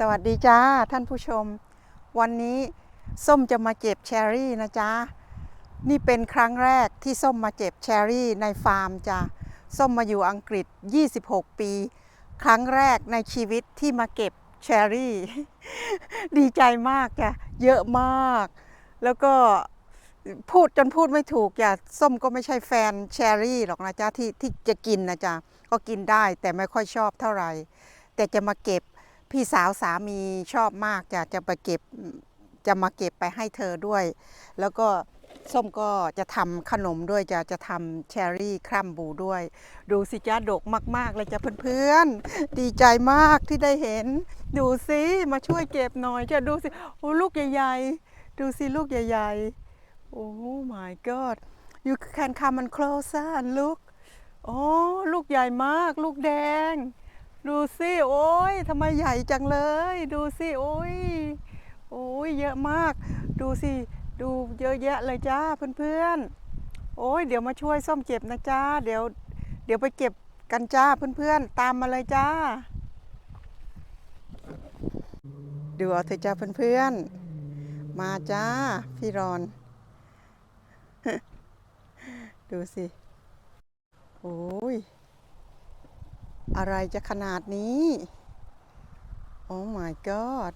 สวัสดีจ้าท่านผู้ชม วันนี้ส้มจะมาเก็บเชอรี่นะจ๊ะนี่เป็นครั้งแรกที่ส้มมาเก็บเชอรี่ในฟาร์มจ้ะส้มมาอยู่อังกฤษ 26 ปี ครั้งแรกในชีวิตที่มาเก็บเชอรี่ ดีใจมากจ้ะเยอะมาก แล้วก็พูดจนพูดไม่ถูกจ้ะส้มก็ไม่ใช่แฟนเชอรี่หรอกนะจ๊ะที่ที่จะกินนะจ๊ะก็กินได้แต่ไม่ค่อยชอบเท่าไหร่ แต่จะมาเก็บ พี่สาวสามีชอบมากจะจะไปเก็บจะมาเก็บไปให้เธอด้วย แล้วก็ส้มก็จะทำขนมด้วยจะจะทำเชอรี่ครัมบูด้วย ดูสิจ้าดกมาก ๆ เลยจ้ะเพื่อนๆ ดีใจมากที่ได้เห็น ดูสิมาช่วยเก็บหน่อยจะดูสิโอ้ลูกใหญ่ ๆ ดูสิลูกใหญ่ ๆ โอ้ my god you can come and closer and look โอ้ลูกใหญ่มาก ลูกแดง ดูสิโอ้ยทำไมใหญ่จังเลย ดูสิโอ้ยโอ้ยเยอะมาก ดูสิดูเยอะแยะเลยจ้าเพื่อนๆ โอ้ยเดี๋ยวมาช่วยส้มเก็บนะจ้าเดี๋ยว เดี๋ยวไปเก็บกันจ้าเพื่อนๆ ตามมาเลยจ้า ดูเอาเถอะจ้าเพื่อนๆ มาจ้าพี่รอน ดูสิ โอ้ย อะไรจะขนาดนี้ โอ้ my god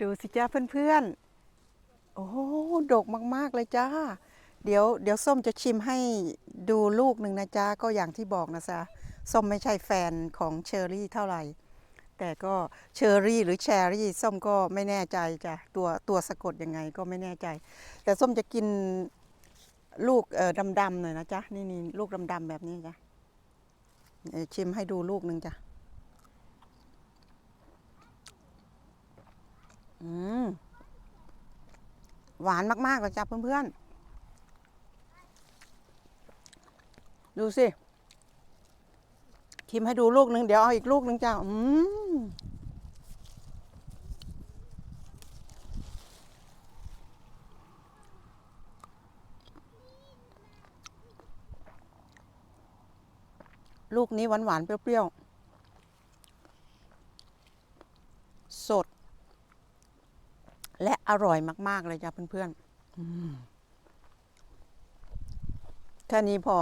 ดูสิจ้าเพื่อนๆ โอ้ดกมาก ๆ เลยจ้า เดี๋ยวเดี๋ยวส้มจะชิมให้ดูลูกหนึ่งนะจ้า ก็อย่างที่บอกนะจ๊ะ ส้มไม่ใช่แฟนของเชอรี่เท่าไหร่ แต่ก็เชอรี่หรือแชรี่ส้มก็ไม่แน่ใจจ้ะตัวตัวสะกดยังไงก็ไม่แน่ใจ แต่ส้มจะกินลูกเออดำๆหน่อยนะจ๊ะนี่นี่ลูกดำๆแบบนี้จ้ะชิมให้ดูลูกหนึ่งจ้ะอืมหวานมากๆเลยจ้ะเพื่อนๆ ดูสิชิมให้ดูลูกหนึ่งเดี๋ยวเอาอีกลูกหนึ่งจ้ะอืม ลูกนี้หวานหวานๆเปรี้ยวๆ สด และอร่อยมาก ๆ เลยจ้ะเพื่อนๆ แค่นี้พอ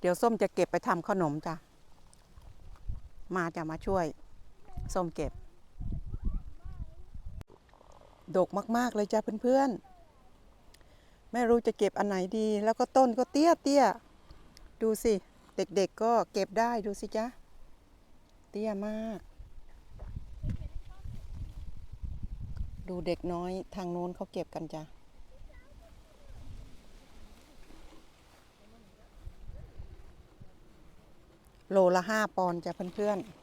เดี๋ยวส้มจะเก็บไปทำขนมจ้ะ มาจะมาช่วย ส้มเก็บ ดกมาก ๆ เลยจ้ะเพื่อนๆ ไม่รู้จะเก็บอันไหนดี แล้วก็ต้นก็เตี้ยเตี้ยดูสิ เด็กๆก็เก็บได้ดูสิจ๊ะเตี้ยมาก ดูเด็กน้อยทางโน้นเขาเก็บกันจ้ะโลละห้าปอนด์จ้ะเพื่อนๆ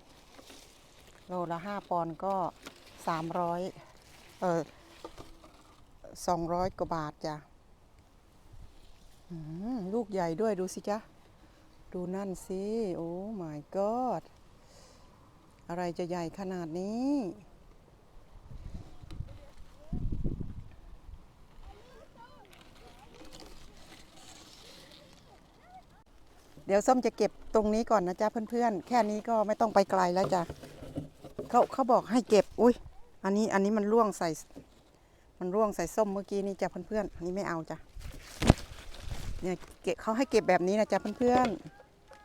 โลละห้าปอนก็สามร้อยเออสองร้อยกว่าบาทจ้ะลูกใหญ่ด้วยดูสิจ๊ะ ดูนั่นสิ โอ้ my god อะไรจะใหญ่ขนาดนี้ เดี๋ยวส้มจะเก็บตรงนี้ก่อนนะจ๊ะเพื่อนๆ แค่นี้ก็ไม่ต้องไปไกลแล้วจ้ะ เขาเขาบอกให้เก็บ อุ้ย อันนี้อันนี้มันร่วงใส่ มันร่วงใส่ส้มเมื่อกี้นี่จ้ะเพื่อนๆอันนี้ไม่เอาจ้ะ เนี่ยเก็บเขาให้เก็บแบบนี้นะจ๊ะเพื่อน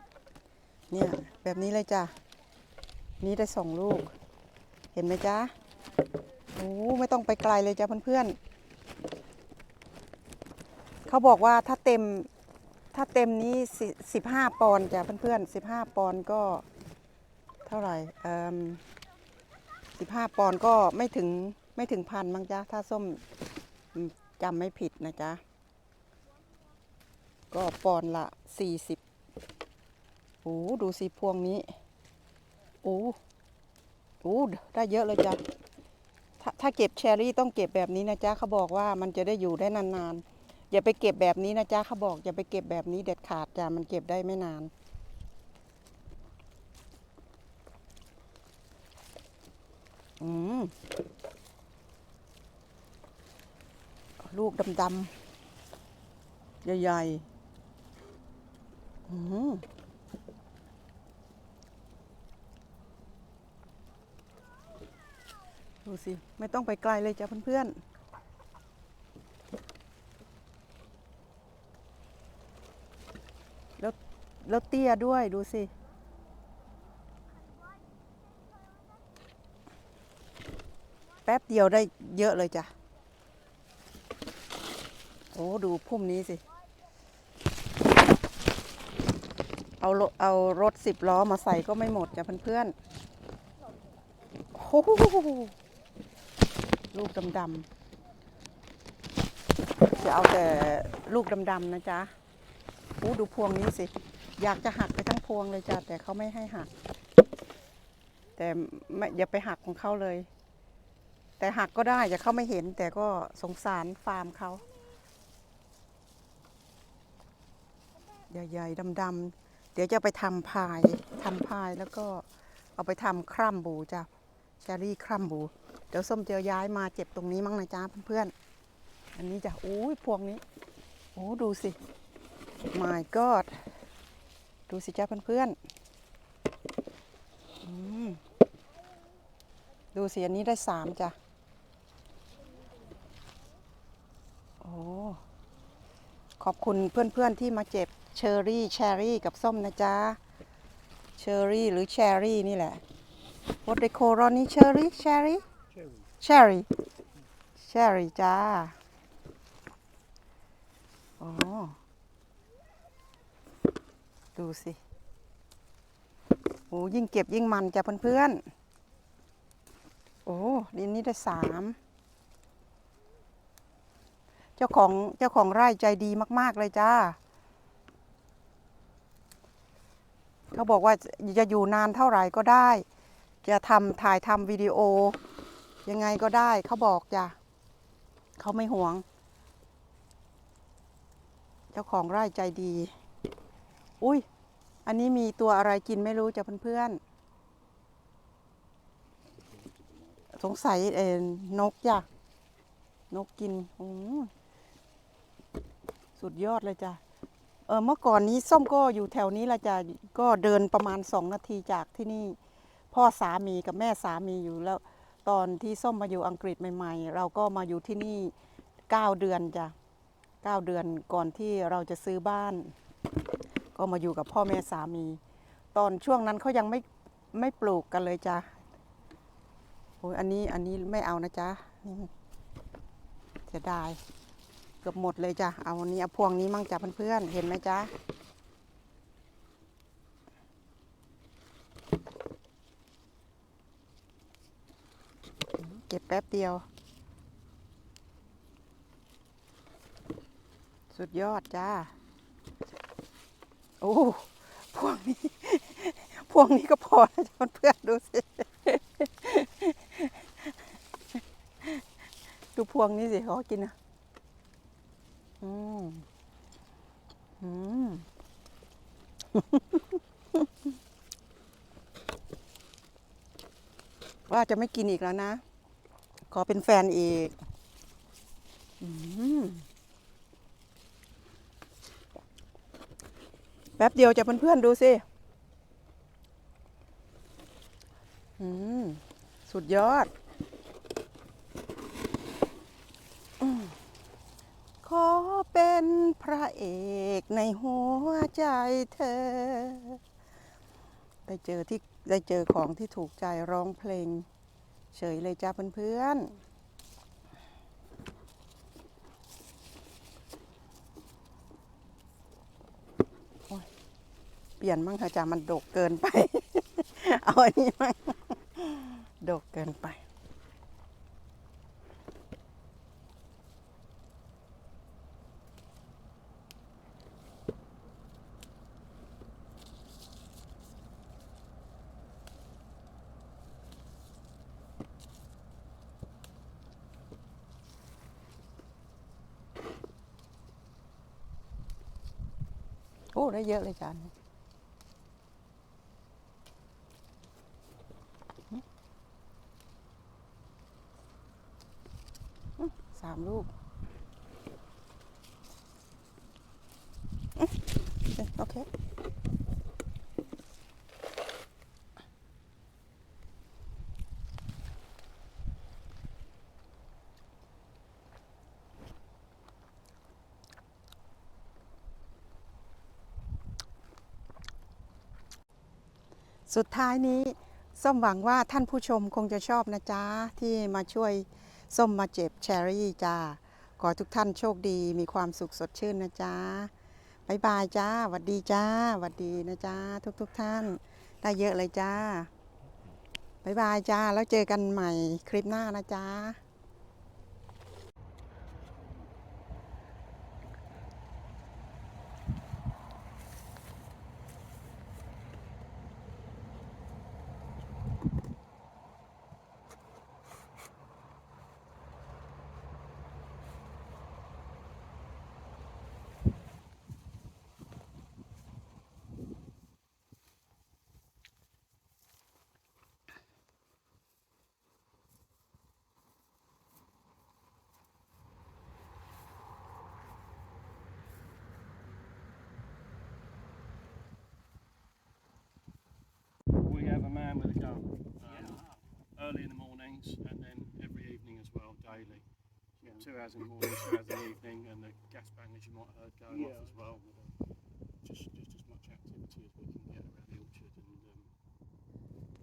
ๆเนี่ยแบบนี้เลยจ้ะ นี่ได้สองลูก เห็นไหมจ๊ะโอ้ไม่ต้องไปไกลเลยจ้ะเพื่อนๆเขาบอกว่าถ้าเต็มถ้าเต็มนี้สิบห้าปอนด์จ้ะเพื่อนๆสิบห้าปอนด์ก็เท่าไหร่ สิบห้าปอนก็ไม่ถึงไม่ถึงพันมั้งจ้ะถ้าส้มจำไม่ผิดนะจ๊ะ ก็ปอนละสี่สิบโอ้ดูสิพวงนี้ โอ้โอ้ได้เยอะเลยจ้ะถ้าถ้าเก็บเชอรี่ต้องเก็บแบบนี้นะจ๊ะเขาบอกว่ามันจะได้อยู่ได้นานๆ อย่าไปเก็บแบบนี้นะจ๊ะเขาบอกอย่าไปเก็บแบบนี้เด็ดขาดจ้ะมันเก็บได้ไม่นาน อืมลูกดำๆ ใหญ่อืมดูสิ ไม่ต้องไปไกลเลยจ้ะเพื่อนๆแล้วแล้วเตี้ยด้วยดูสิ แป๊บเดียวได้เยอะเลยจ้ะ โอ้ดูพุ่มนี้สิ เอารถเอารถสิบล้อมาใส่ก็ไม่หมดจ้ะเพื่อนๆโอ้โหลูกดำๆจะเอาแต่ลูกดำๆนะจ๊ะโอ้ดูพวงนี้สิ อยากจะหักไปทั้งพวงเลยจ้ะแต่เขาไม่ให้หัก แต่ไม่อย่าไปหักของเขาเลย แต่หักก็ได้อย่าเขาไม่เห็น แต่ก็สงสารฟาร์มเขาใหญ่ๆดำๆเดี๋ยวจะไปทำพายทำพายแล้วก็เอาไปทำครัมบูจ้ะเชอรี่ครัมบู เดี๋ยวส้มเจอย้ายมาเจ็บตรงนี้มั้งนะจ๊ะเพื่อนๆ อันนี้จ้ะโอ้ยพวงนี้ โอ้ดูสิ my god ดูสิจ้าเพื่อนๆอืมดูสิอันนี้ได้สามจ้ะ โอ้ ขอบคุณเพื่อนๆที่มาเจ็บเชอรี่แชรี่กับส้มนะจ๊ะเชอรี่หรือแชรี่นี่แหละ What they call รอนนี่เชอรี่แชรี่แชรี่แชรี่จ้าอ๋อดูสิโอ้ยิ่งเก็บยิ่งมันจ้ะเพื่อนๆโอ้ดินนี้ได้สาม เจ้าของเจ้าของไร่ใจดีมาก ๆ เลยจ้า เขาบอกว่าจะอยู่นานเท่าไหร่ก็ได้ จะทำถ่ายทำวิดีโอ ยังไงก็ได้เขาบอกจ้ะเขาไม่หวง เจ้าของไร่ใจดี อุ้ยอันนี้มีตัวอะไรกินไม่รู้จ้ะเพื่อนๆ สงสัยเอ็นนกจ้ะนกกินอืม สุดยอดเลยจ้ะเออเมื่อก่อนนี้ส้มก็อยู่แถวนี้ละจ้ะก็เดินประมาณสองนาทีจากที่นี่ พ่อสามีกับแม่สามีอยู่แล้ว ตอนที่ส้มมาอยู่อังกฤษใหม่ ๆ เราก็มาอยู่ที่นี่เก้าเดือนจ้ะเก้าเดือนก่อนที่เราจะซื้อบ้าน ก็มาอยู่กับพ่อแม่สามี ตอนช่วงนั้นเขายังไม่ไม่ปลูกกันเลยจ้ะโอ้ยอันนี้อันนี้ไม่เอานะจ๊ะนี่เสียดาย เกือบหมดเลยจ้ะ เอาอันนี้เอาพวงนี้มั่งจ้ะเพื่อนๆ เห็นไหมจ๊ะเก็บแป๊บเดียว สุดยอดจ้า โอ้ พวงนี้ พวงนี้ก็พอแล้วจ้ะเพื่อนๆดูสิดูพวงนี้สิเขากินนะ อืม อืม ว่า จะไม่กินอีกแล้วนะ ขอเป็นแฟนอีกอแป๊บเดียวจะเพื่อนๆดูสิสุดยอด ขอเป็นพระเอกในหัวใจเธอ ได้เจอที่ได้เจอของที่ถูกใจร้องเพลง เฉยเลยจ้าเพื่อนๆโอ๊ยเปลี่ยนมั่งเถอะจ้ามันดกเกินไป เอาอันนี้มั่งดกเกินไป โอ้ได้เยอะเลยจานสามลูกหึโอเค สุดท้ายนี้ส้มหวังว่าท่านผู้ชมคงจะชอบนะจ๊ะ ที่มาช่วยส้มมาเจ็บแชรี่จ้าขอทุกท่านโชคดีมีความสุขสดชื่นนะจ๊ะบายบายจ้าหวัดดีจ้าหวัดดีนะจ๊ะทุกทุกท่าน ได้เยอะเลยจ้าบายบายจ้า แล้วเจอกันใหม่คลิปหน้านะจ๊ะ have a man with a gun um, early in the mornings and then every evening as well, daily. So you two hours in the morning, two hours in the evening, and the gas bangers you might have heard going off as well. Uh, just, just as much activity as we can get around the orchard, and um,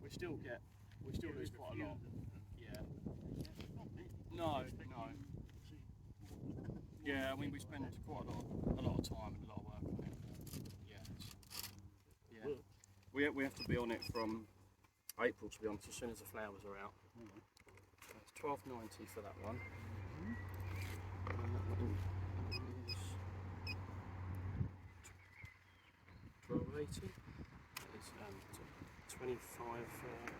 we still get, we still lose quite a lot. Yeah. No, no. Yeah, I mean we spend quite a lot, a lot of time and a lot of work on it. Yeah. It's, yeah. We, we have to be on it from April to be honest, as soon as the flowers are out. It's twelve ninety for that one. And that one is um, twenty five. Uh,